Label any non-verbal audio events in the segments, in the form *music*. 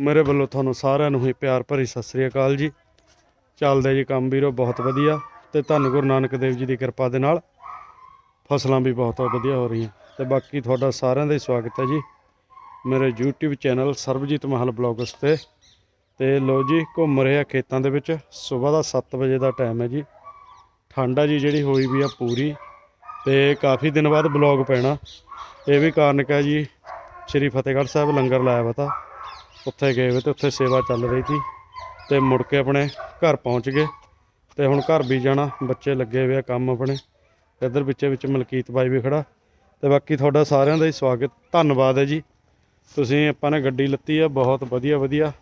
ਮੇਰੇ ਵੱਲੋਂ ਤੁਹਾਨੂੰ ਸਾਰਿਆਂ ਨੂੰ ਹੀ ਪਿਆਰ ਭਰੀ ਸਤਿ ਸ੍ਰੀ ਅਕਾਲ ਜੀ। ਚੱਲਦੇ ਜੀ ਕੰਮ ਵੀਰੋ, ਬਹੁਤ ਵਧੀਆ ਤੇ ਧੰਨ ਗੁਰੂ ਨਾਨਕ ਦੇਵ ਜੀ ਦੀ ਕਿਰਪਾ ਦੇ ਨਾਲ ਫਸਲਾਂ ਵੀ ਬਹੁਤ ਵਧੀਆ ਹੋ ਰਹੀਆਂ। ਤੇ ਬਾਕੀ ਤੁਹਾਡਾ ਸਾਰਿਆਂ ਦਾ ਹੀ ਸਵਾਗਤ ਹੈ ਜੀ। ਮੇਰੇ YouTube ਚੈਨਲ ਸਰਬਜੀਤ ਮਹਲ ਬਲੌਗਸ ਤੇ। ਤੇ ਲੋ ਜੀ, ਘੁੰਮ ਰਹੇ ਆ ਖੇਤਾਂ ਦੇ ਵਿੱਚ। ਸਵੇਰ ਦਾ 7 ਵਜੇ ਦਾ ਟਾਈਮ ਹੈ ਜੀ। ਠੰਡ ਆ ਜੀ ਜਿਹੜੀ ਹੋਈ ਵੀ ਆ ਪੂਰੀ। ਤੇ ਕਾਫੀ ਦਿਨ ਬਾਅਦ ਬਲੌਗ ਪੈਣਾ। ਇਹ ਵੀ ਕਾਰਨ ਹੈ ਜੀ, ਸ਼੍ਰੀ ਫਤਿਹਗੜ੍ਹ ਸਾਹਿਬ ਲੰਗਰ ਲਾਇਆ ਵਾ ਉੱਥੇ ਗਏ ਹੋਏ ਤੇ ਉੱਥੇ ਸੇਵਾ ਚੱਲ ਰਹੀ ਸੀ ਤੇ ਮੁੜ ਕੇ ਆਪਣੇ ਘਰ ਪਹੁੰਚ ਗਏ ਤੇ ਹੁਣ ਘਰ ਵੀ ਜਾਣਾ, ਬੱਚੇ ਲੱਗੇ ਹੋਏ ਆ ਕੰਮ ਆਪਣੇ, ਇੱਧਰ ਵਿੱਚੇ ਵਿੱਚ ਮਲਕੀਤ ਬਾਈ ਵੀ ਖੜਾ। ਤੇ ਬਾਕੀ ਤੁਹਾਡਾ ਸਾਰਿਆਂ ਦਾ ਹੀ ਸਵਾਗਤ, ਧੰਨਵਾਦ ਹੈ ਜੀ। ਤੁਸੀਂ ਆਪਾਂ ਨੇ ਗੱਡੀ ਲੱਤੀ ਆ, ਬਹੁਤ ਵਧੀਆ ਵਧੀਆ।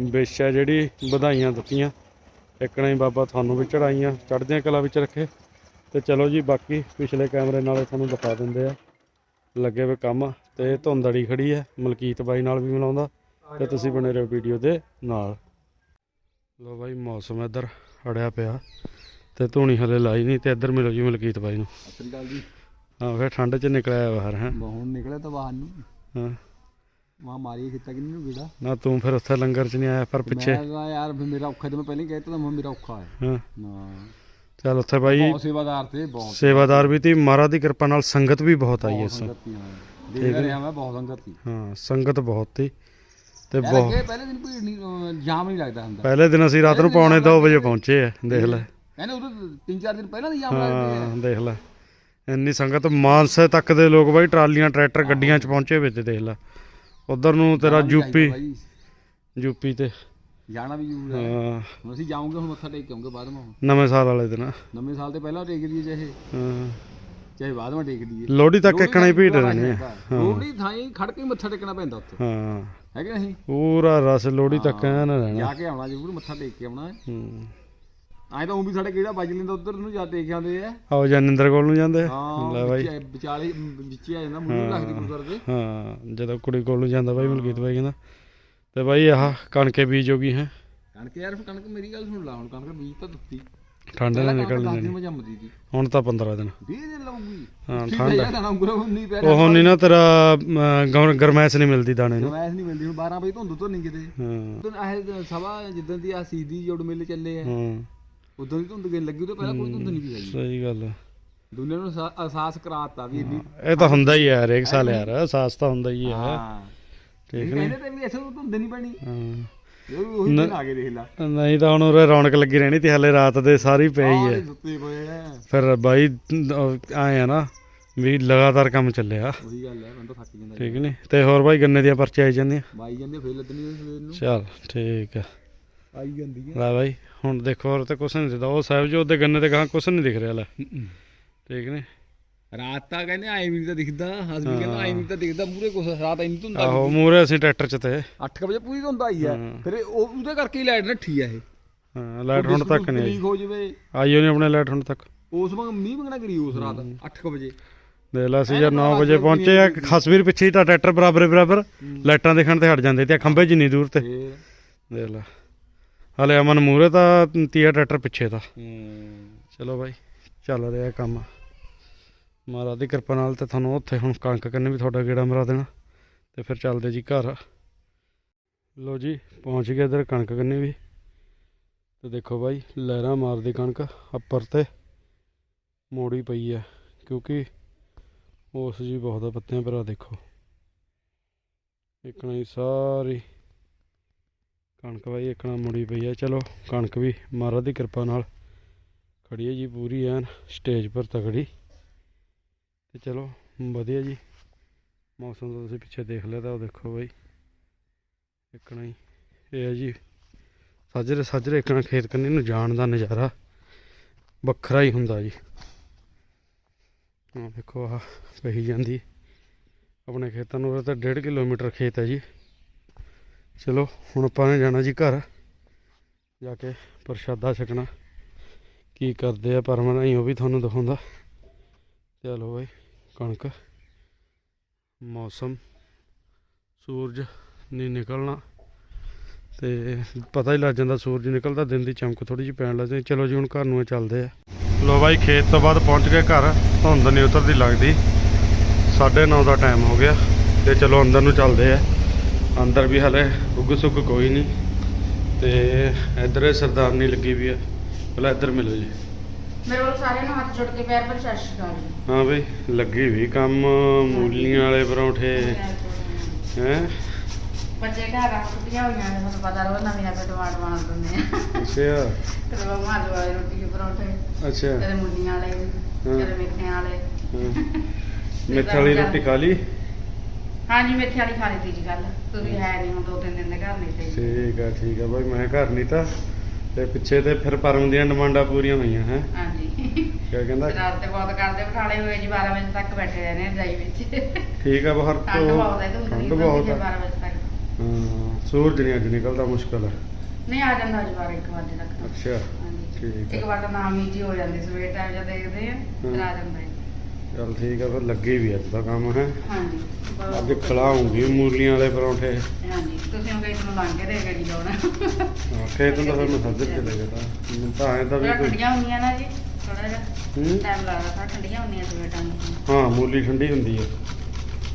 ਬੇਸ਼ਾ ਜਿਹੜੀ, ਵਧਾਈਆਂ ਦਿੱਤੀਆਂ। ਇੱਕਣਾ ਹੀ ਬਾਬਾ ਤੁਹਾਨੂੰ ਵੀ ਚੜਾਈਆਂ ਚੜ੍ਹਦਿਆਂ ਕਲਾ ਵਿੱਚ ਰੱਖੇ। ਤੇ ਚਲੋ ਜੀ, ਬਾਕੀ ਪਿਛਲੇ ਕੈਮਰੇ ਨਾਲ ਤੁਹਾਨੂੰ ਦਿਖਾ ਦਿੰਦੇ ਆ। ਲੱਗੇ ਹੋਏ ਕੰਮ ਤੇ ਧੁੰਦੜੀ ਖੜੀ ਹੈ, ਮਲਕੀਤ ਬਾਈ ਨਾਲ ਵੀ ਮਿਲਾਉਂਦਾ। ਤੇ ਤੁਸੀਂ ਬਣੇ ਰਹੋ ਵੀਡੀਓ ਦੇ ਨਾਲ। ਲੋ ਬਾਈ ਮੌਸਮ ਇੱਧਰ ਅੜਿਆ ਪਿਆ ਤੇ ਧੂਣੀ ਹਲੇ ਲਾਈ ਨਹੀਂ ਤੇ ਇੱਧਰ ਮਿਲੋ ਜੀ ਮਲਕੀਤ ਬਾਈ ਨੂੰ। ਸਤਿ ਸ੍ਰੀ ਅਕਾਲ ਜੀ। ਹਾਂ ਫਿਰ ਠੰਡ 'ਚ ਨਿਕਲਿਆ ਬਾਹਰ ਹੈ। ਹੁਣ ਨਿਕਲਿਆ ਤਾਂ ਬਾਹਰ ਨੂੰ। ਹਾਂ। ਮਾਂ ਮਾਰੀ ਖਿੱਤਾ ਕਿ ਨੂੰ ਗੇੜਾ ਨਾ ਤੂੰ ਫਿਰ ਉੱਥੇ ਲੰਗਰ 'ਚ ਨਹੀਂ ਆਇਆ ਪਰ ਪਿੱਛੇ। ਮੈਂ ਕਿਹਾ ਯਾਰ ਵੀ ਮੇਰਾ ਔਖਾ ਤੇ ਮੈਂ ਪਹਿਲਾਂ ਹੀ ਕਹਿ ਤਾ ਤਾਂ ਮੇਰਾ ਔਖਾ ਹੈ। ਹਾਂ। ਨਾ। ਚੱਲ ਉੱਥੇ ਬਾਈ ਬਹੁਤ ਸੇਵਾਦਾਰ ਤੇ ਬਹੁਤ। ਸੇਵਾਦਾਰ ਵੀ ਤੀ ਮਹਾਰਾਜ ਦੀ ਕਿਰਪਾ ਨਾਲ ਸੰਗਤ ਵੀ ਬਹੁਤ ਆਈ ਇਸ ਸੀ। ਦੇਖ ਰਿਹਾ ਮੈਂ ਬਹੁਤ ਸੰਗਤ ਸੀ ਹਾਂ ਸੰਗਤ ਬਹੁਤ ਤੀ। ਤੇ ਬਹੁਤ। ਪਹਿਲੇ ਦਿਨ ਭੀੜ ਨਹੀਂ ਅਹ, ਜਾਮ ਨਹੀਂ ਲੱਗਦਾ ਹੁੰਦਾ। ਪਹਿਲੇ ਦਿਨ ਅਸੀਂ ਰਾਤ ਨੂੰ ਪੌਣੇ 2 ਵਜੇ ਪਹੁੰਚੇ ਆ ਦੇਖ ਲੈ। ਕਹਿੰਦੇ ਉਦੋਂ ਤਿੰਨ ਚਾਰ ਦਿਨ ਪਹਿਲਾਂ ਦੀ ਜਾਮ ਲੱਗਦੀ ਹੈ। ਹਾਂ ਦੇਖ ਲੈ। ਇੰਨੀ ਸੰਗਤ ਮਾਨਸੇ ਤੱਕ ਦੇ ਲੋਕ ਬਾਈ ਟਰਾਲੀਆਂ ਟਰੈਕਟਰ ਗੱਡੀਆਂ 'ਚ ਪਹੁੰਚੇ ਵਿੱਚ ਦੇਖ ਲੈ। ਉਧਰ ਨੂੰ ਤੇਰਾ ਜਾਣਾ ਵੀ ਚਾਹੀਦਾ ਯੂਪੀ ਬਾਈ, ਯੂਪੀ ਤੇ। ਜਾਣਾ ਵੀ ਜ਼ਰੂਰ ਹੈ। ਹਾਂ। ਹੁਣ ਅਸੀਂ ਜਾਵਾਂਗੇ ਹੁਣ ਮੱਥਾ ਟੇਕ ਕੇ ਆਉਂਗੇ ਬਾਅਦ ਨਵੇਂ ਸਾਲ ਵਾਲੇ ਦਿਨ। ਨਵੇਂ ਸਾਲ ਤੇ ਪਹਿਲਾਂ ਟੇਕ ਦਈਏ ਚਾਹੇ। ਹਾਂ। ਚਾਹੇ ਬਾਅਦ ਟੇਕ ਦਈਏ ਲੋਹੜੀ ਤੱਕ ਇੱਕਣਾ ਹੀ ਭੀੜ ਰਹਿਣੀ ਹੈ। ਲੋੜੀ ਥਾਂ ਹੀ ਖੜ ਕੇ ਹੀ ਮੱਥਾ ਟੇਕਣਾ ਪੈਂਦਾ ਉੱਥੇ। ਹਾਂ। ਹੈ ਕਿ ਨਹੀਂ? ਪੂਰਾ ਰਸ ਲੋਹੜੀ ਤੱਕ ਐਨ ਰਹਿਣਾ। ਜਾ ਕੇ ਆਉਣਾ ਜ਼ਰੂਰ ਮੱਥਾ ਟੇਕ ਕੇ ਆਉਣਾ। ਹੂੰ। ਐਂ ਤਾਂ ਉਹ ਵੀ ਸਾਡੇ ਕਿਹੜਾ ਵੱਜ ਲੈਂਦਾ ਉਧਰ ਨੂੰ ਜਾ ਟੇਕ ਆਉਂਦੇ ਆ। ਆਓ ਜਨਿੰਦਰ ਕੋਲ ਨੂੰ ਜਾਂਦੇ। ਹਾਂ ਲੈ ਬਾਈ। ਵਿੱਚ- ਵਿਚਾਲੇ ਵਿੱਚ ਹੀ ਆ ਜਾਂਦਾ ਮੂੰਹ ਲੱਗਦੀ ਗੁਰਦੁਆਰੇ ਦੇ। ਹਾਂ ਜਦੋਂ ਕੁੜੀ ਕੋਲ ਨੂੰ ਜਾਂਦਾ ਬਾਈ ਮਲਕੀਤ ਬਾਈ ਕਹਿੰਦਾ। ਤੇ ਬਾਈ ਆਹ ਕਣਕੇ ਬੀਜ ਹੋਗੀ ਹੈ। ਕਣਕ ਯਾਰ ਫਿਰ ਕਣਕ ਮੇਰੀ ਗੱਲ ਸੁਣ ਲਾ ਹੁਣ ਕਣਕ ਬੀਜ ਤਾਂ ਦਿੱਤੀ। ਠੰਡ ਨਾਲ ਨਿਕਲ ਜਾਣੀ ਮੈਂ ਜੰਮਦੀ ਸੀ ਹੁਣ ਤਾਂ 15 ਦਿਨ। 20 ਦਿਨ ਲਾਉਂਗੀ। ਹਾਂ ਠੰਡ ਨਾ ਨਹੀਂ ਉਹ ਨਾ ਤੇਰਾ ਗਰਮੈਸ਼ ਨਹੀਂ ਮਿਲਦੀ ਦਾਣੇ ਨੂੰ। ਮੈਸ ਨਹੀਂ ਮਿਲਦੀ ਹੁਣ 12 ਵਜੇ ਧੁੰਦ ਤੋਂ ਨਹੀਂ ਕਿਤੇ। ਹਾਂ। ਇਹ ਸਭਾ ਜਿੱਦਾਂ ਦੀ ਆ ਸੀਦੀ ਜੋੜ ਮੇਲੇ ਚੱਲੇ ਆ। ਹਾਂ। ਉਦੋਂ ਦੀ ਧੁੰਦ ਗਿਣ ਲੱਗੀ ਉਹਦੇ ਪਹਿਲਾਂ ਕੋਈ ਧੁੰਦ ਨਹੀਂ ਸੀ ਸਹੀ ਗੱਲ ਹੈ ਦੁਨੀਆ ਨੂੰ ਅਹਿਸਾ- ਅਹਿਸਾਸ ਕਰਾਤਾ ਵੀ ਇੰਨੀ ਇਹ ਤਾਂ ਹੁੰਦਾ ਹੀ ਹੈ ਹਰੇਕ ਸਾਲ ਯਾਰ ਅਹਿਸਾਸ ਤਾਂ ਹੁੰਦਾ ਹੀ ਹੈ ਹਾਂ। ਠੀਕ ਇਹ ਕਹਿੰਦੇ ਤੇ ਵੀ ਐਸੇ ਨੂੰ ਧੁੰਦ ਨਹੀਂ ਪੈਣੀ। ਹਾਂ। ਇਹ ਵੀ ਉਹੀ ਦਿਨ ਆ ਗਏ ਦੇਖ ਲਾ। ਨਹੀਂ ਤਾਂ ਹੁਣ ਉਰੇ ਰੌਣਕ ਲੱਗੀ ਰਹਿਣੀ ਤੇ ਹਲੇ ਰਾਤ ਦੇ ਸਾਰੀ ਪਈ ਹੈ ਸੁੱਤੇ ਪਏ ਆ ਫਿਰ ਬਾਈ ਆਏ ਆ ਨਾ ਵੀ ਲਗਾਤਾਰ ਕੰਮ ਚੱਲਿਆ। ਉਹੀ ਗੱਲ ਹੈ ਬੰਦਾ ਥੱਕ ਜਾਂਦਾ ਠੀਕ ਨਹੀਂ ਤੇ ਹੋਰ ਬਾਈ ਗੰਨੇ ਦੀਆਂ ਪਰਚੇ ਆਈ ਜਾਂਦੀਆਂ? ਬਾਈ ਜਾਂਦੇ ਫੇਰ ਲੱਦਣੀ ਸਵੇਰ ਨੂੰ। ਚੱਲ ਠੀਕ ਆ ਆਈ ਜਾਂਦੀ ਹੈ ਲੈ ਬਾਈ ਹੁਣ ਦੇਖੋ ਹੋਰ ਤੇ ਕੁਛ ਨਹੀਂ ਦਿਖਦਾ। ਉਹ ਸਾਹਿਬ ਜੋ ਦੇ ਗੰਨੇ ਤੇ ਗਾਂ ਕੁਛ ਨਹੀਂ ਦਿਖ ਰਿਹਾ ਲੈ। ਠੀਕ ਨੇ? ਰਾਤ ਤਾਂ ਕਹਿੰਦੇ ਆਏ ਵੀ ਤਾਂ ਦਿਖਦਾ ਹਸਬੀ ਕਹਿੰਦਾ ਆਏ ਵੀ ਤਾਂ ਦਿਖਦਾ ਪੂਰੇ ਕੁਛ ਰਾਤ ਇੰਨੀ ਧੁੰਦ ਆਹੋ ਮੂਰੇ ਅਸੀਂ ਟਰੈਕਟਰ ਚ ਤੇ। 8 ਵਜੇ ਪੂਰੀ ਧੁੰਦ ਆਈ ਹੈ। ਫਿਰ ਉਹ ਉਹਦੇ ਕਰਕੇ ਹੀ ਲਾਈਟ ਨੱਠੀ ਆ ਇਹ। ਹਾਂ ਲਾਈਟ ਹੁਣ ਤੱਕ ਨਹੀਂ ਆਈ। ਲੀਕ ਹੋ ਜਵੇ। ਆਈ ਨਹੀਂ ਆਪਣੇ ਲਾਈਟ ਹੁਣ ਤੱਕ। ਉਸ ਵਾਂਗ ਮੀਂਹ ਮੰਗਣਾ ਕਰੀ ਉਸ ਰਾਤ 8 ਵਜੇ। ਦੇਖ ਲਾ ਅਸੀਂ ਜਦ 9 ਵਜੇ ਪਹੁੰਚੇ ਆ ਖਸਵੀਰ ਪਿੱਛੇ ਹੀ ਤਾਂ ਟਰੈਕਟਰ ਬਰਾਬਰ ਬਰਾਬਰ ਲਾਈਟਾਂ ਦੇਖਣ ਤੇ ਹਟ ਜਾਂਦੇ ਤੇ ਖੰਭੇ ਜਿੰਨੀ ਦੂਰ ਤੇ। ਦੇਖ ਲਾ। ਹਲੇ ਅਮਨ ਮੂਰੇ ਤਾਂ ਤੀਆ ਟਰੈਕਟਰ ਪਿੱਛੇ ਤਾਂ ਹੂੰ। ਚਲੋ ਬਾਈ ਚੱਲ ਰਿਹਾ ਕੰਮ। ਮਹਾਰਾਜ ਦੀ ਕਿਰਪਾ ਨਾਲ ਤੇ ਤੁਹਾਨੂੰ ਉੱਥੇ ਹੁਣ ਕਣਕ ਕੰਨੇ ਵੀ ਤੁਹਾਡਾ ਗੇੜਾ ਮਰਾ ਦੇਣਾ। ਤੇ ਫਿਰ ਚੱਲਦੇ ਜੀ ਘਰ। ਲੋ ਜੀ, ਪਹੁੰਚ ਗਏ ਇਧਰ ਕਣਕ ਕੰਨੇ ਵੀ। ਤੇ ਦੇਖੋ ਬਾਈ, ਲਹਿਰਾਂ ਮਾਰਦੀ ਕਣਕ ਉੱਪਰ ਤੇ ਮੋੜੀ ਪਈ ਹੈ ਕਿਉਂਕਿ ਉਸ ਜੀ ਬਹੁਤ ਆ ਪੱਤਿਆਂ ਭਰਾ ਆ ਦੇਖੋ। ਇਕਣਾ ਹੀ ਸਾਰੀ ਕਣਕ ਬਾਈ ਇਕਣਾ ਮੁੜੀ ਪਈ ਹੈ ਚਲੋ, ਕਣਕ ਵੀ ਮਹਾਰਾਜ ਦੀ ਕਿਰਪਾ ਨਾਲ ਖੜੀ ਹੈ ਜੀ, ਪੂਰੀ ਐਨ, ਸਟੇਜ ਪਰ ਤਕੜੀ। ਤੇ ਚਲੋ, ਵਧੀਆ ਜੀ। ਮੌਸਮ ਤਾਂ ਤੁਸੀਂ ਪਿੱਛੇ ਦੇਖ ਲਿਆ ਤਾਂ ਉਹ ਦੇਖੋ ਬਾਈ। ਇੱਕਣਾ ਹੀ। ਇਹ ਹੈ ਜੀ, ਸਾਜਰੇ ਸਾਜਰੇ ਇੱਕਣਾ ਖੇਤ ਕੰਨੀ ਨੂੰ ਜਾਣ ਦਾ ਨਜ਼ਾਰਾ। ਵੱਖਰਾ ਹੀ ਹੁੰਦਾ ਜੀ। ਆਹ ਦੇਖੋ, ਆਹ ਪਹੀ ਜਾਂਦੀ। ਆਪਣੇ ਖੇਤਾਂ ਨੂੰ ਤਾਂ 1.5 ਕਿਲੋਮੀਟਰ ਖੇਤ ਹੈ ਜੀ। ਚਲੋ, ਹੁਣ ਆਪਾਂ ਨੇ ਜਾਣਾ ਜੀ ਘਰ। ਜਾ ਕੇ ਪ੍ਰਸ਼ਾਦਾ ਛਕਣਾ। ਕੀ ਕਰਦੇ ਆ ਪਰਮਨ ਉਹ ਵੀ ਤੁਹਾਨੂੰ ਦਿਖਾਉਂਦਾ। ਚਲੋ ਬਾਈ। ਕਣਕ, ਮੌਸਮ, ਸੂਰਜ ਨਹੀਂ ਨਿਕਲਣਾ ਤੇ ਪਤਾ ਹੀ ਲੱਗ ਜਾਂਦਾ ਸੂਰਜ ਨਿਕਲਦਾ, ਦਿਨ ਦੀ ਚਮਕ ਥੋੜੀ ਜਿਹੀ ਪੈਣ ਲੱਗ ਜਾਂਦੀ। ਚਲੋ ਜੀ, ਹੁਣ ਘਰ ਨੂੰ ਇਹ ਚੱਲਦੇ ਆ। ਲੋ ਬਾਈ, ਖੇਤ ਤੋਂ ਬਾਅਦ ਪਹੁੰਚ ਗਏ ਘਰ। ਧੁੰਦ ਨਹੀਂ ਉਤਰਦੀ ਲੱਗਦੀ। 9:30 ਦਾ ਟਾਈਮ ਹੋ ਗਿਆ ਤੇ ਚਲੋ ਅੰਦਰ ਨੂੰ ਚੱਲਦੇ ਆ। ਅੰਦਰ ਵੀ ਹਲੇ ਉੱਗ ਸੁੱਗ ਕੋਈ ਨਹੀਂ ਤੇ ਇੱਧਰ ਸਰਦਾਰਨੀ ਲੱਗੀ ਵੀ ਆ। ਪਹਿਲਾਂ ਇੱਧਰ ਮਿਲੋ ਜੀ। ਮੇਰੇ ਵੱਲ ਸਾਰਿਆਂ ਨੂੰ ਹੱਥ ਜੋੜ ਕੇ ਪਿਆਰ ਭਰੀ ਸਤਿ ਸ਼੍ਰੀ ਅਕਾਲ ਜੀ। ਹਾਂ ਬਈ ਲੱਗੀ ਵੀ ਕੰਮ ਮੂਲੀਆਂ ਵਾਲੇ ਪਰੌਂਠੇ। ਹੈ? ਬੱਚੇ ਘਰ ਆ ਛੁੱਟੀਆਂ ਹੋਈਆਂ ਨੇ ਤੁਹਾਨੂੰ ਪਤਾ ਰੋ ਨਵੀਂ ਨਵੀਂ ਡਿਮਾਂਡ ਬਣਾ ਦਿੰਦੇ ਆ। ਅੱਛਾ। ਕਦੇ ਮਮਾ ਆਲੂ ਵਾਲੀ ਰੋਟੀ ਦੇ ਪਰੌਂਠੇ ਅੱਛਾ। ਕਦੇ ਮੁੰਡੀਆਂ ਵਾਲੇ। ਕਦੇ ਮੇਥਿਆਂ ਵਾਲੇ। ਮੇਥੇ ਵਾਲੀ ਰੋਟੀ ਖਾ ਲਈ? ਹਾਂਜੀ ਮੇਥੇ ਵਾਲੀ ਖਾ ਲਈ ਸੀ ਜੀ ਕੱਲ ਤੁਸੀਂ ਹੈ। ਨਹੀਂ ਹੁਣ ਦੋ ਤਿੰਨ ਦਿਨ ਦੇ ਘਰ ਨਹੀਂ ਤੇ। ਠੀਕ ਆ ਠੀਕ ਆ। ਬਾਈ ਮੈਂ ਘਰ ਨਹੀਂ ਤਾਂ ਤੇ ਪਿੱਛੇ ਤੇ ਫਿਰ ਪਰਮ ਦੀਆਂ ਡਿਮਾਂਡਾਂ ਪੂਰੀਆਂ ਹੋਈਆਂ ਹੈ? ਹਾਂਜੀ। ਕਿਆ ਕਹਿੰਦਾ? ਰਾਤ ਤੇ ਬਹੁਤ ਕਰਦੇ ਬਿਠਾਲੇ ਹੋਏ ਜੀ 12 ਵਜੇ ਤੱਕ ਬੈਠੇ ਰਹਿੰਦੇ ਆ ਰਜਾਈ ਵਿੱਚ। ਠੀਕ ਆ ਬਾਹਰ ਠੰਡ ਤੋਂ ਬਹੁਤ ਹੈ ਧੁੰਦ ਬਹੁਤ ਹੈ ਆ 12 ਵਜੇ ਤੱਕ। ਹਾਂ ਸੂਰਜ ਨਹੀਂ ਅੱਜ ਨਿਕਲਦਾ ਮੁਸ਼ਕਲ। ਹੈ ਨਹੀਂ ਆ ਜਾਂਦਾ ਜੀ 12 1 ਵਜੇ ਤੱਕ। ਅੱਛਾ ਠੀਕ ਇੱਕ ਵਾਰ ਤਾਂ ਨਾਮ ਹੀ ਜੀ ਹੋ ਜਾਂਦੀ ਸਵੇਰ ਟਾਈਮ ਜਦ ਦੇਖਦੇ ਆ ਫਿਰ ਆ ਜਾਂਦਾ ਹੈ ਚਲ ਠੀਕ ਆ ਫਿਰ ਲੱਗੀ ਵੀ ਅੱਜ ਦਾ ਕੰਮ ਹੈ? ਹਾਂਜੀ। ਅੱਜ ਖਲਾਉਂਗੀ ਮੂਲੀਆਂ ਵਾਲੇ ਪਰੌਂਠੇ। ਹਾਂਜੀ ਤੁਸੀਂ ਉਹ ਕਿਸ ਨੂੰ ਲੰਘ ਕੇ ਦੇ ਜੀ ਲਾਉਣਾ ਹਾਂ, ਖੇਤ ਨੂੰ ਤਾਂ ਫਿਰ ਮੈਂ ਸੱਜਰ ਚਲੇ ਗਿਆ ਤਾਂ ਮੈਨੂੰ ਤਾਂ ਐਂ ਤਾਂ ਵੀ ਥੋੜਾ ਕੋਈ ਠੰਡੀਆਂ ਹੁੰਦੀਆਂ ਨਾ ਜੀ ਥੋੜਾ ਜਿਹਾ। ਹੂੰ? ਟਾਈਮ ਲੱਗਦਾ ਥੋੜਾ ਠੰਡੀਆਂ ਹੁੰਦੀਆਂ ਸਵੇਰ ਟਾਈਮ ਹਾਂ ਮੂਲੀ ਠੰਡੀ ਹੁੰਦੀ ਹੈ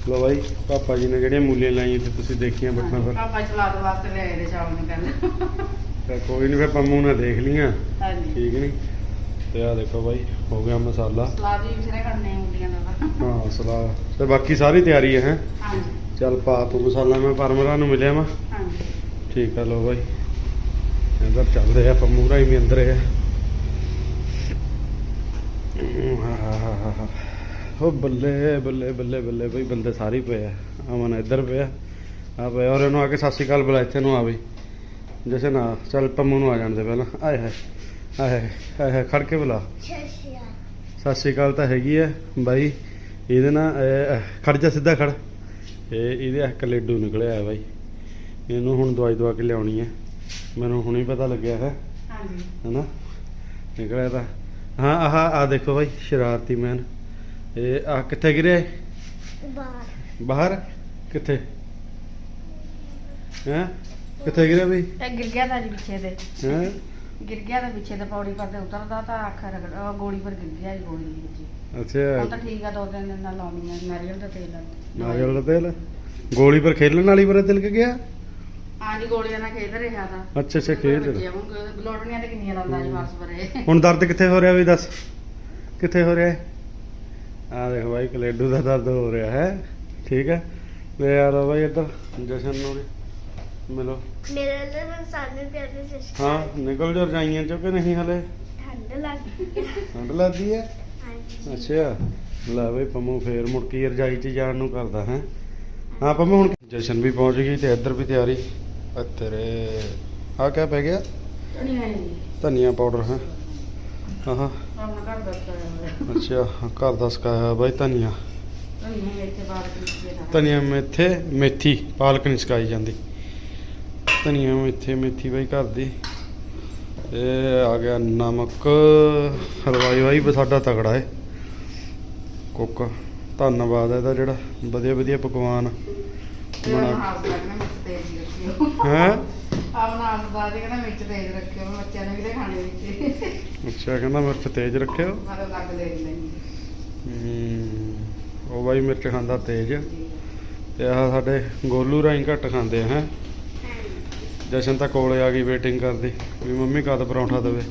ਲੋ ਬਾਈ ਪਾਪਾ ਜੀ ਨੇ ਜਿਹੜੀਆਂ ਮੂਲੀਆਂ ਲਾਈਆਂ ਤੇ ਤੁਸੀਂ ਦੇਖੀਆਂ ਬੱਠਾਂ ਫਿਰ। ਪਾਪਾ ਸਲਾਦ ਵਾਸਤੇ ਲੈ ਆਏ ਦੇ ਸ਼ਾਮ ਨੂੰ ਕੱਲ ਤਾਂ ਕੋਈ ਨਹੀਂ ਫਿਰ ਪੰਮੂ ਨੇ ਦੇਖ ਲੀਆਂ ਹਾਂਜੀ। ਠੀਕ ਨਹੀਂ ਤੇ ਆ ਦੇਖੋ ਬਾਈ ਹੋ ਗਿਆ ਮਸਾਲਾ। ਸਲਾਦ ਵੀ ਵਿਸਰੇ ਕਰਨੇ ਹੁੰਦੀਆਂ ਦਾ ਤਾਂ। ਹਾਂ ਸਲਾਦ। ਤੇ ਬਾਕੀ ਸਾਰੀ ਤਿਆਰੀ ਹੈ ਹੈਂ। ਹਾਂਜੀ। ਚੱਲ ਪਾ ਤੂੰ ਮਸਾਲਾ ਮੈਂ ਪਰਮਰਾ ਨੂੰ ਮਿਲਿਆ ਵਾ। ਹਾਂਜੀ। ਠੀਕ ਆ ਲੋ ਬਾਈ। ਇੱਧਰ ਚੱਲਦੇ ਆ ਪੰਮੂ ਰਾਈ ਵੀ ਅੰਦਰ ਹੈ ਹੋ ਬੱਲੇ ਬੱਲੇ ਬੱਲੇ ਬੱਲੇ ਬਈ ਬੰਦੇ ਸਾਰੇ ਹੀ ਪਏ ਆ। ਅਮਨ ਇੱਧਰ ਪਿਆ। ਆ ਪਿਆ ਔਰ ਇਹਨੂੰ ਆ ਕੇ ਸਤਿ ਸ਼੍ਰੀ ਅਕਾਲ ਬੁਲਾ ਇੱਥੇ ਨੂੰ ਆ ਬਈ। ਜੈਸੇ ਨਾ ਚੱਲ ਪੰਮੂ ਨੂੰ ਆ ਜਾਣ ਦੇ ਪਹਿਲਾਂ। ਆਏ ਹਾਏ ਆਏ ਆਏ ਖੜ ਕੇ ਬੁਲਾ। ਸਤਿ ਸ਼੍ਰੀ ਅਕਾਲ ਤਾਂ ਹੈਗੀ ਆ ਬਾਈ। ਇਹਦੇ ਨਾਲ ਖੜ ਜਾ ਸਿੱਧਾ ਖੜ। ਇਹ ਇਹਦੇ ਇੱਕ ਲੱਡੂ ਨਿਕਲਿਆ ਹੈ ਬਾਈ। ਇਹਨੂੰ ਹੁਣ ਦਵਾਈ ਦਵਾ ਕੇ ਲਿਆਉਣੀ ਹੈ। ਮੈਨੂੰ ਹੁਣੇ ਪਤਾ ਲੱਗਿਆ ਹੈ। ਹਾਂਜੀ। ਹਨਾ? ਨਿਕਲਿਆ ਤਾਂ। ਹਾਂ ਆਹ ਆ ਦੇਖੋ ਬਾਈ ਸ਼ਰਾਰਤੀ ਮੈਨ ਇਹ ਆ ਕਿੱਥੇ ਗਿਰਿਆ? ਬਾਹਰ? ਕਿੱਥੇ? ਹੈ? ਕਿੱਥੇ ਗਿਰਿਆ ਬਈ? ਇਹ ਗਿਰ ਗਿਆ ਤਾਂ ਜੀ ਪਿੱਛੇ ਤੇ। ਹੈ? ਗਿਰ ਗਿਆ ਤਾਂ ਪਿੱਛੇ ਤੇ ਪੌੜੀ ਪਰ ਤੇ ਉਤਰਦਾ ਤਾਂ ਅੱਖ ਰਗੜ ਉਹ ਗੋਲੀ ਪਰ ਗਿਰ ਗਿਆ ਜੀ ਗੋਲੀ ਵਿੱਚ। ਹੁਣ ਅੱਛਾ ਤਾਂ ਠੀਕ ਆ ਦੋ ਤਿੰਨ ਦਿਨ ਨਾਲ ਲਾਉਣੀ ਆ ਨਾਰੀਅਲ ਦਾ ਤੇਲ। ਨਾਰੀਅਲ ਦਾ ਤੇਲ? ਗੋਲੀ ਪਰ ਖੇਲਣ ਵਾਲੀ ਪਰ ਤਿਲਕ ਗਿਆ? ਹਾਂਜੀ ਗੋਲੀਆਂ ਨਾਲ ਖੇਡ ਰਿਹਾ ਤਾਂ। ਅੱਛਾ ਅੱਛਾ ਖੇਡ ਲੋੜਨੀਆਂ ਤੇ ਕਿੰਨੀਆਂ ਦੰਦਾਂ ਜੀ ਵਾਪਸ ਭਰੇ ਹੁਣ ਦਰਦ ਕਿੱਥੇ ਹੋ ਰਿਹਾ ਵੀ ਦੱਸ? ਕਿੱਥੇ ਹੋ ਰਿਹਾ ਹੈ? ਆ ਦੇਖ ਬਾਈ ਕਲੇਡੂ ਦਾ ਦਰਦ ਹੋ ਰਿਹਾ ਹੈ। ਠੀਕ ਹੈ। ਲੈ ਆ ਲਓ ਬਾਈ ਇੱਧਰ ਜਸ਼ਨ ਨੂੰ ਵੀ। ਮਿਲੋ। ਮੇਰੇ ਲਈ ਮੈਂ ਸਾਨੂੰ ਪਿਆਰੇ ਸਿਸਟਰ ਹਾਂ ਨਿਕਲ ਜੋ ਰਜਾਈਆਂ ਚੋਂ ਕਿ ਨਹੀਂ ਹਲੇ? ਠੰਡ ਲੱਗਦੀ ਹੈ ਠੰਡ ਲੱਗਦੀ ਹੈ? ਹਾਂਜੀ। ਅੱਛਾ ਲੈ ਬਈ ਪੰਮੂ ਫੇਰ ਮੁੜ ਕੇ ਰਜਾਈ 'ਚ ਜਾਣ ਨੂੰ ਕਰਦਾ ਹੈ? ਹਾਂ ਪੰਮੂ ਹੁਣ ਜਸ਼ਨ ਵੀ ਪਹੁੰਚ ਗਈ ਤੇ ਇੱਧਰ ਵੀ ਤਿਆਰੀ। ਆ ਤੇਰੇ ਆ ਕਿਆ ਪੈ ਗਿਆ? ਧਨੀਆ ਪਾਊਡਰ ਹੈ? ਆਹ ਅੱਛਾ ਘਰ ਦਾ ਸਕਾਇਆ ਬਾਈ ਧਨੀਆ। ਧਨੀਆ ਮੇਥੇ ਮੇਥੀ ਪਾਲਕ ਨਹੀਂ ਸਕਾਈ ਜਾਂਦੀ। ਧਨੀਆ ਮੇਥੇ ਮੇਥੀ ਬਾਈ ਘਰ ਦੀ। ਇਹ ਆ ਗਿਆ ਨਮਕ ਹਲਵਾਈ ਬਾਈ ਸਾਡਾ ਤਗੜਾ ਹੈ ਕੁੱਕ ਧੰਨਵਾਦ ਇਹਦਾ ਜਿਹੜਾ ਵਧੀਆ ਵਧੀਆ ਪਕਵਾਨ ਬਣਾ ਬਣਾ ਹਾਸ ਲੱਗਣਾ ਮਿਰਚ ਤੇਜ਼ ਰੱਖਿਓ। ਹੈ? ਆਪਣਾ ਹਾਸ ਦਾ ਦੇ ਕਹਿੰਦਾ ਮਿਰਚ ਤੇਜ਼ ਰੱਖਿਓ ਮੈਂ ਬੱਚਿਆਂ ਨੇ ਵੀ ਤੇ ਖਾਣੇ ਵਿੱਚ। ਅੱਛਾ ਕਹਿੰਦਾ ਮਿਰਚ ਤੇਜ਼ ਰੱਖਿਓ। ਲੱਗ ਦੇ ਉਹ ਬਾਈ ਮਿਰਚ ਖਾਂਦਾ ਤੇਜ਼। ਤੇ ਆਹ ਸਾਡੇ ਗੋਲੂ ਰਾਈ ਘੱਟ ਖਾਂਦੇ ਆ ਹੈ। ਜਸ਼ਨ ਤਾਂ ਕੋਲੇ ਆ ਗਈ ਵੇਟਿੰਗ ਕਰਦੀ ਵੀ ਮੰਮੀ ਕਦ ਪਰੌਂਠਾ ਦੇਵੇ।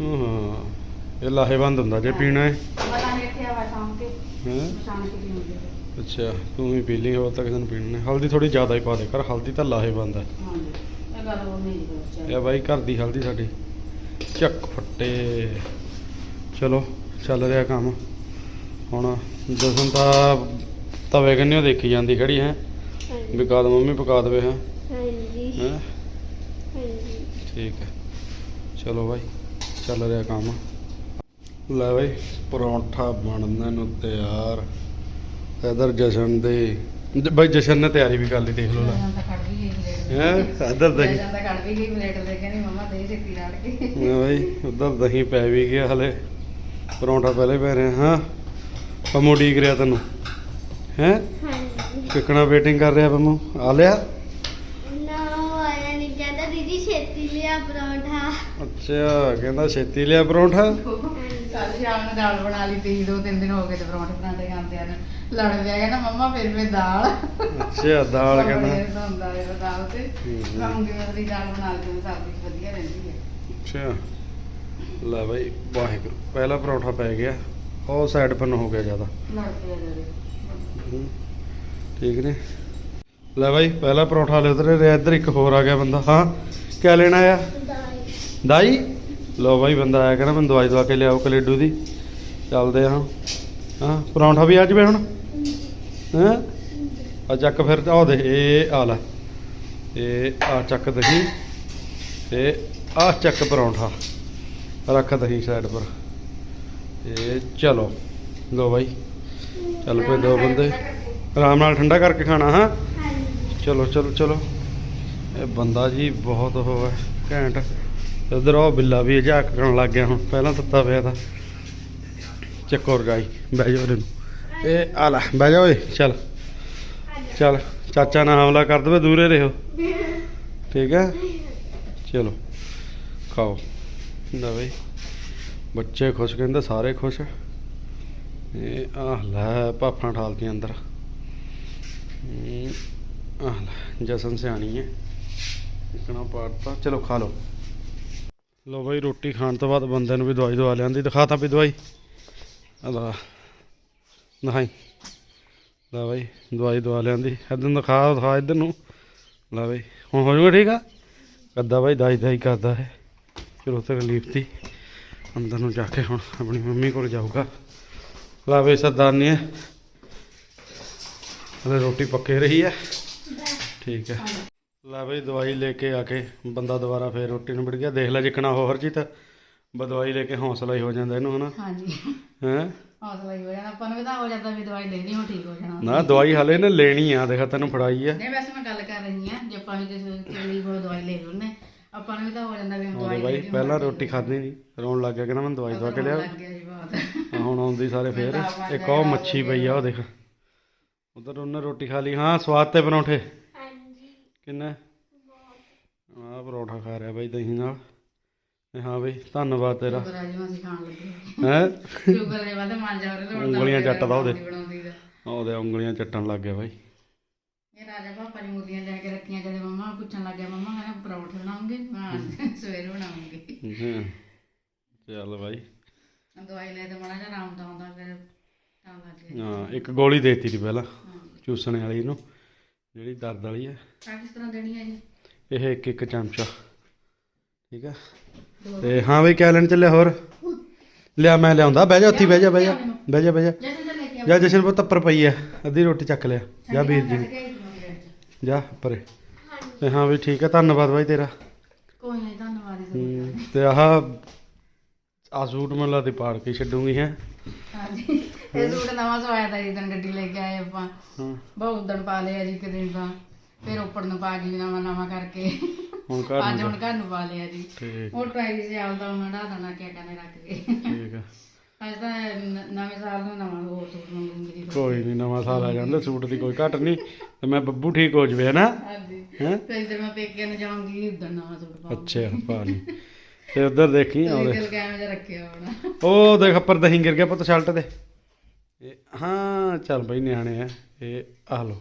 ਹਾਂ ਇਹ ਲਾਹੇਵੰਦ ਹੁੰਦਾ ਜੇ ਪੀਣਾ ਹੈ। ਅੱਛਾ ਤੂੰ ਵੀ ਪੀ ਲਈ ਹੋਰ ਤਾਂ ਕਿਸੇ ਨੂੰ ਪੀਣਾ ਹਲਦੀ ਥੋੜੀ ਜ਼ਿਆਦਾ ਹੀ ਪਾ ਦੇ ਕਰ ਹਲਦੀ ਤਾਂ ਲਾਹੇਵੰਦ ਹੈ। ਹਾਂਜੀ ਇਹ ਬਾਈ ਘਰ ਦੀ ਹਲਦੀ ਸਾਡੀ। ਚੱਕ ਫੱਟੇ। ਚਲੋ ਚੱਲ ਰਿਹਾ ਕੰਮ। ਹੁਣ ਜਸਨ ਤਾਂ ਤਵੇ ਕੰਨਿਓ ਦੇਖੀ ਜਾਂਦੀ ਖੜੀ ਹੈ। ਵੀ ਕਦ ਮੰਮੀ ਪਕਾ ਦੇਵੇ ਹੈ। ਹਾਂਜੀ। ਹੈਂ। ਹਾਂਜੀ। ਠੀਕ ਹੈ। ਚਲੋ ਬਾਈ ਚੱਲ ਰਿਹਾ ਕੰਮ। ਲੈ ਬਾਈ ਪਰੌਂਠਾ ਬਣਨ ਨੂੰ ਤਿਆਰ। ਇਧਰ ਜਸ਼ਨ ਦੇ ਬਾਈ ਜਸ਼ਨ ਨੇ ਤਿਆਰੀ ਵੀ ਕਰ ਲਈ ਦੇਖ ਲਓ ਲੈ। ਤਾਂ ਖੜ ਵੀ ਗਈ ਪਲੇਟ ਹੈ ਇਧਰ ਦਹੀਂ ਜਾਂਦਾ ਖੜ ਵੀ ਗਈ ਪਲੇਟ ਲੈ ਕੇ ਨਹੀਂ ਮਮਾ ਦੇ ਸਿੱਕੀ ਰਾੜ ਕੇ। ਨਾ ਬਾਈ ਉਧਰ ਦਹੀਂ ਪੈ ਵੀ ਗਿਆ ਹਲੇ। ਪਰੌਂਠਾ ਪਹਿਲੇ ਪੈ ਰਿਹਾ ਹਾਂ। ਪੰਮੂ ਡੀਕ ਰਿਹਾ ਤੈਨੂੰ। ਹੈ? ਹਾਂਜੀ। ਕਿਕਣਾ ਵੇਟਿੰਗ ਕਰ ਰਿਹਾ ਪੰਮੂ ਆ ਲਿਆ? ਨਾ ਉਹ ਆਇਆ ਨਹੀਂ ਕਹਿੰਦਾ ਦੀਦੀ ਛੇਤੀ ਲਿਆ ਪਰੌਂਠਾ। ਅੱਛਾ ਕਹਿੰਦਾ ਛੇਤੀ ਲਿਆ ਪਰੌਂਠਾ? ਕੱਲ ਸ਼ਾਮ ਨੂੰ ਦਾਲ ਬਣਾ ਲਈ ਤੀ ਦੋ ਤਿੰਨ ਦਿਨ ਹੋ ਗਏ ਤੇ ਪਰੌਂਠੇ ਬਣਾਉਂਦੇ ਖਾਂਦੇ ਹਨ ਲੜ ਪਿਆ ਕਹਿੰਦਾ ਮੰਮਾ ਫਿਰ ਮੈਂ ਦਾਲ ਅੱਛਾ ਦਾਲ ਕਹਿੰਦਾ। ਕਹਿੰਦਾ ਹੁੰਦਾ ਹੈ ਦਾਲ ਤੇ। ਹੂੰ। ਮੂੰਗੀ ਮਸਰੀ ਦਾਲ ਬਣਾ ਲਈ ਸਬਜ਼ੀ ਵਧੀਆ ਰਹਿੰਦੀ ਹੈ। ਅੱਛਾ। ਲੈ ਬਾਈ ਵਾਹਿਗੁਰੂ। ਪਹਿਲਾ ਪਰੌਂਠਾ ਪੈ ਗਿਆ। ਉਹ ਸਾਈਡ ਪਰ ਨੂੰ ਹੋ ਗਿਆ ਜ਼ਿਆਦਾ। ਲੜ ਪਿਆ ਜਦੇ ਹੂੰ। ਠੀਕ ਨੇ। ਲੈ ਬਾਈ, ਪਹਿਲਾ ਪਰੌਂਠਾ ਲੈ ਉਧਰ ਰਿਹਾ ਇੱਧਰ ਇੱਕ ਹੋਰ ਆ ਗਿਆ ਬੰਦਾ। ਹਾਂ, ਕਿਆ ਲੈਣਾ ਆ? ਦਾਈ। ਦਾਈ ਲੋ ਬਾਈ, ਬੰਦਾ ਆਇਆ ਕਹਿੰਦਾ ਮੈਨੂੰ ਦਵਾਈ ਦਵਾ ਕੇ ਲਿਆਓ ਕਲੇਡੂ ਦੀ। ਚੱਲਦੇ ਹਾਂ ਹਾਂ, ਪਰੌਂਠਾ ਵੀ ਆ ਜਵੇ ਹੁਣ? ਹੈਂ? ਆ ਚੱਕ ਫਿਰ ਆ ਦੇ ਇਹ ਆ ਲੈ। ਇਹ ਆ ਚੱਕ ਦਹੀਂ। ਤੇ ਆ ਚੱਕ ਪਰੌਂਠਾ। ਰੱਖ ਦਹੀਂ ਸਾਈਡ ਪਰ। ਇਹ, ਚਲੋ। ਲੋ ਬਾਈ। ਚੱਲ ਪਏ ਦੋ ਬੰਦੇ। ਆਰਾਮ ਨਾਲ ਠੰਡਾ ਕਰਕੇ ਖਾਣਾ ਹਾਂ? ਚਲੋ ਚਲੋ ਚਲੋ। ਇਹ ਬੰਦਾ ਜੀ ਬਹੁਤ ਉਹ ਹੈ ਘੈਂਟ। ਉਧਰ ਉਹ ਬਿੱਲਾ ਵੀ ਝਾਕ ਕਰਨ ਲੱਗ ਗਿਆ ਹੁਣ ਪਹਿਲਾਂ ਤੱਤਾ ਪਿਆ ਤਾਂ। ਚੱਕੋ ਰਜਾਈ ਬਹਿ ਜਾ ਉਹਨੂੰ ਇਹ ਆ ਲੈ ਬਹਿ ਜਾ ਓਏ ਚੱਲ। ਚੱਲ ਚਾਚਾ ਨਾ ਹਮਲਾ ਕਰ ਦੇਵੇ ਦੂਰੇ ਰਹੋ। *laughs* ਠੀਕ ਹੈ? ਚਲੋ ਖਾਓ। ਲੈ ਬਈ ਬੱਚੇ ਖੁਸ਼ ਕਹਿੰਦੇ ਸਾਰੇ ਖੁਸ਼। ਇਹ ਆਹ ਲੈ, ਭਾਫਾਂ ਠਾਲਤੀਆਂ ਅੰਦਰ। ਆਹ ਲੈ, ਜਸਨ ਸਿਆਣੀ ਹੈ। ਇਕਣਾ ਪਾੜਤਾ। ਚਲੋ, ਖਾ ਲਓ। ਲੋ ਬਾਈ, ਰੋਟੀ ਖਾਣ ਤੋਂ ਬਾਅਦ ਬੰਦੇ ਨੂੰ ਵੀ ਦਵਾਈ ਦਵਾ ਲਿਆਂਦੀ। ਦਿਖਾ ਤਾਂ ਵੀ ਦਵਾਈ। ਅਲਾ ਨਹੀਂ ਲੈ ਬਾਈ, ਦਵਾਈ ਦਵਾ ਲਿਆਂਦੀ। ਇੱਧਰ ਨੂੰ ਦਿਖਾ ਦਿਖਾ ਇੱਧਰ ਨੂੰ। ਲੈ ਬਾਈ, ਹੁਣ ਹੋ ਜਾਊਗਾ ਠੀਕ ਆ? ਕੱਦਾ ਬਾਈ, ਦਾਈ ਦਾਈ ਕਰਦਾ ਹੈ ਚਲੋ ਤਕਲੀਫ ਦੀ। ਅੰਦਰ ਨੂੰ ਜਾ ਕੇ ਹੁਣ ਆਪਣੀ ਮੰਮੀ ਕੋਲ ਜਾਊਗਾ। ਲੈ ਬਈ ਸਰਦਾਰਨੀ। ਹੈ ਹਲੇ ਰੋਟੀ ਪੱਕੇ ਰਹੀ ਹੈ। ਠੀਕ ਹੈ। ਲੈ ਦਵਾਈ ਲੈ ਕੇ ਆ ਕੇ ਬੰਦਾ ਦੁਬਾਰਾ ਫੇਰ ਰੋਟੀ ਨੂੰ ਵੜ ਗਿਆ ਦੇਖ ਲੈ ਜਿੱਕਣਾ ਉਹ ਹਰਜੀਤ। ਦਵਾਈ ਲੈ ਕੇ ਹੌਸਲਾ ਹੀ ਹੋ ਜਾਂਦਾ ਇਹਨੂੰ ਹਨਾ? ਹਾਂਜੀ। ਹੈ? ਹੌਸਲਾ ਹੀ ਹੋ ਜਾਣਾ ਆਪਾਂ ਨੂੰ ਵੀ ਤਾਂ ਹੋ ਜਾਂਦਾ ਵੀ ਦਵਾਈ ਲੈਣੀ ਹੋ ਠੀਕ ਹੋ ਜਾਣਾ। ਨਾ ਦਵਾਈ ਹਲੇ ਇਹਨੇ ਲੈਣੀ ਆ। ਦੇਖ ਤੈਨੂੰ ਫੜਾਈ ਹੈ ਨਹੀਂ ਵੈਸੇ ਮੈਂ ਗੱਲ ਕਰ ਰਹੀ ਹਾਂ ਜੇ ਆਪਾਂ ਵੀ ਕਿਹੜੀ ਕੋਲ ਦਵਾਈ ਲੈ ਲੈਣੇ ਆਪਾਂ ਨੂੰ ਵੀ ਤਾਂ ਹੋ ਜਾਂਦਾ ਵੀ ਦਵਾਈ ਪਹਿਲਾਂ ਰੋਟੀ ਖਾਧੀ ਨਹੀਂ। ਰੋਣ ਲੱਗ ਗਿਆ ਕਹਿੰਦਾ ਦਵਾਈ ਦਵਾ ਕੇ ਲਿਆ ਹੁਣ ਆਉਂਦੀ ਸਾਰੇ ਫੇਰ। ਇੱਕ ਉਹ ਮੱਛੀ ਪਈ ਆ ਉਹ ਦੇਖ। ਉਧਰ ਉਹਨੇ ਰੋਟੀ ਖਾ ਲਈ। ਹਾਂ ਸਵਾਦ ਤੇ ਪਰੌਂਠੇ। ਹਾਂਜੀ। ਕਿੰਨਾ? ਆਹ ਪਰੌਂਠਾ ਖਾ ਰਿਹਾ ਬਾਈ ਦਹੀਂ ਨਾਲ। ਤੇ ਹਾਂ ਬਈ ਧੰਨਵਾਦ ਤੇਰਾ। ਆ ਹੈ? ਵਾਦੇ ਜਾ ਰਹੇ ਉਂਗਲੀਆਂ ਚੱਟਦਾ ਉਹਦੇ। ਉਹਦੇ ਉਂਗਲੀਆਂ ਚੱਟਣ ਲੱਗ ਗਿਆ ਬਾਈ। ਇਹ ਰਾਜਾ ਪਾਪਾ ਨੇ ਮੁੱਦੀਆਂ ਲੈ ਕੇ ਰੱਖੀਆਂ ਕਦੇ ਮੰਮਾ ਪੁੱਛਣ ਲੱਗ ਗਿਆ ਮੰਮਾ ਮੈਂ ਪਰੌਂਠੇ ਬਣਾਉਂਗੇ? ਮੈਂ ਸਵੇਰੇ ਬਣਾਉਂਗੀ। ਹਾਂ। ਚੱਲ ਬਾਈ। ਦਵਾਈ ਲੈ ਤੇ ਮਾੜਾ ਜਿਹਾ ਆਰਾਮ ਤਾਂ ਆਉਂਦਾ ਫਿਰ ਤਾਂ ਲੱਗ ਗਿਆ। ਹਾਂ ਇੱਕ ਗੋਲੀ ਦੇਤੀ ਸੀ ਪਹਿਲਾਂ ਚੂਸਣੇ ਵਾਲੀ ਇਹਨੂੰ ਜਿਹੜੀ ਦਰਦ ਵਾਲੀ ਹੈ। ਆਹ ਕਿਸ ਤਰ੍ਹਾਂ ਦੇਣੀ ਹੈ ਜੀ? ਇਹ ਇੱਕ ਇੱਕ ਚਮਚਾ ਠੀਕ ਹੈ? ਦੋ। ਤੇ ਹਾਂ ਬਈ ਕਿਆ ਲੈਣ ਚੱਲਿਆ ਹੋਰ? ਲਿਆ ਮੈਂ ਲਿਆਉਂਦਾ ਬਹਿ ਜਾ ਉੱਥੇ ਬਹਿ ਜਾ ਬਹਿ ਜਾ ਬਹਿ ਜਾ ਬਹਿ ਜਾ। ਜੇ ਜਸ਼ਨ ਪੁੱਤ ਉੱਪਰ ਪਈ ਆ ਅੱਧੀ ਰੋਟੀ ਚੱਕ ਲਿਆ। ਜਾ ਵੀਰ ਜੀ। ਨੂੰ। ਕੋਈ ਜਾ ਪਰੇ। ਤੇ ਹਾਂ ਵੀ ਠੀਕ ਹੈ ਧੰਨਵਾਦ ਬਾਈ ਤੇਰਾ। ਨਹੀਂ ਧੰਨਵਾਦ ਤੇ ਆਹ ਆ ਸੂਟ ਮੈਨੂੰ ਲੱਗਦਾ ਪਾੜ ਕੇ ਛੱਡੂਗੀ ਹੈ। ਹਾਂਜੀ। ਇਹ ਸੂਟ ਨਵਾਂ ਸਵਾਇਆ ਤਾਂ ਜਿੱਦਣ ਗੱਡੀ ਲੈ ਕੇ ਆਏ ਆਪਾਂ। ਹਾਂ। ਬਹੁਤ ਉਦਣ ਪਾ ਲਿਆ ਜੀ ਦਿਨ ਤਾਂ ਫਿਰ ਉੱਪਰ ਨੂੰ ਪਾ ਕੇ ਨਵਾਂ ਨਵਾਂ ਕਰਕੇ। ਹੁਣ ਘਰ ਅੱਜ ਨੂੰ ਹੁਣ ਘਰ ਨੂੰ ਪਾ ਲਿਆ ਜੀ। ਠੀਕ। ਉਹ ਟਰਾਈ se ਆਉਂਦਾ ਉਹਨਾਂ ਦਾ ਦੇਣਾ ਕਿਆ ਕਹਿੰਦੇ ਰੱਖ ਕੇ। ਠੀਕ ਹੈ ਅੱਜ ਤਾਂ ਨ- ਨਵੇਂ ਸਾਲ ਨੂੰ ਨਵਾਂ ਹੋਰ ਸੂਟ ਮੰਗੂੰਗੀ ਜੀ। ਕੋਈ ਨਹੀਂ ਨਵਾਂ ਸਾਲ ਆ ਜਾਂਦਾ ਸੂਟ ਦੀ ਕੋਈ ਘਟ ਨਹੀਂ ਤੇ ਮੈਂ ਬੱਬੂ ਠੀਕ ਹੋ ਜਵੇ ਨਾ ਹਾਂਜੀ। ਹੈ। ਤੇ ਜਦੋਂ ਮੈਂ ਪੇਕੇ ਨੂੰ ਜਾਊਂਗੀ ਉਦੋਂ ਨਵਾਂ ਸੂਟ ਪਾਉਂਗੀ ਅੱਛਾ ਪਾ ਲਈ। ਤੇ ਉਧਰ ਦੇਖੀ ਆਉਦੇ ਦਿਲ ਕੈਮਰੇ ਰੱਖਿਆ ਹੋਣਾ ਉਹ ਦੇਖ ਉੱਪਰ ਦਹੀਂ ਗਿਰ ਗਿਆ ਪੁੱਤ ਸ਼ਲਟ ਦੇ ਇਹ ਹਾਂ ਚੱਲ ਬਈ ਨਿਆਣੇ ਆ ਇਹ ਆ ਲੋ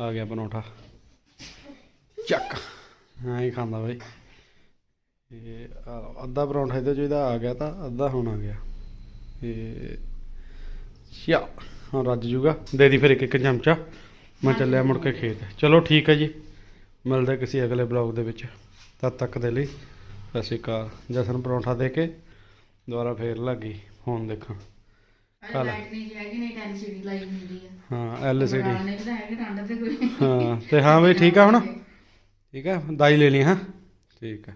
ਆ ਗਿਆ ਪਰੌਂਠਾ। ਚੱਕ ਹਾਂ ਹੀ ਖਾਂਦਾ ਬਈ। ਇਹ ਆਹ ਅੱਧਾ ਪਰੌਂਠਾ ਇਹਦੇ ਚੋਂ ਇਹਦਾ ਆ ਗਿਆ ਤਾਂ ਅੱਧਾ ਹੁਣ ਆ ਗਿਆ। ਇਹ ਚਾ ਹੁਣ ਰੱਜ ਜੂਗਾ। ਦੇ ਦੀ ਫਿਰ ਇੱਕ ਇੱਕ ਚਮਚਾ। ਮੈਂ ਚੱਲਿਆ ਮੁੜ ਕੇ ਖੇਤ। ਚਲੋ ਠੀਕ ਹੈ ਜੀ ਮਿਲਦੇ ਕਿਸੇ ਅਗਲੇ ਬਲੌਗ ਦੇ ਵਿੱਚ ਤਦ ਤੱਕ ਦੇ ਲਈ। ਸਤਿ ਸ਼੍ਰੀ ਅਕਾਲ। ਜਸਨ ਪਰੌਂਠਾ ਦੇ ਕੇ ਦੁਬਾਰਾ ਫੇਰ ਲੱਗੀ ਦੇਖਾਂ। ਲਾਈਟ ਨਹੀਂ ਹੈਗੀ ਨਹੀਂ ਸੀਡੀ ਲਾਈਟ ਹੁੰਦੀ ਆ। ਹਾਂ ਐਲਸੀਡੀ ਬਣਾਉਣੇ ਵੀ ਤਾਂ ਹੈਗੇ ਠੰਡ ਤੇ ਕੋਈ। ਹਾਂ ਤੇ ਹਾਂ ਬਈ ਠੀਕ ਆ ਹੁਣ? ਠੀਕ ਆ ਦਾਈ ਲੈ ਲਈ ਹਾਂ। ਠੀਕ ਆ।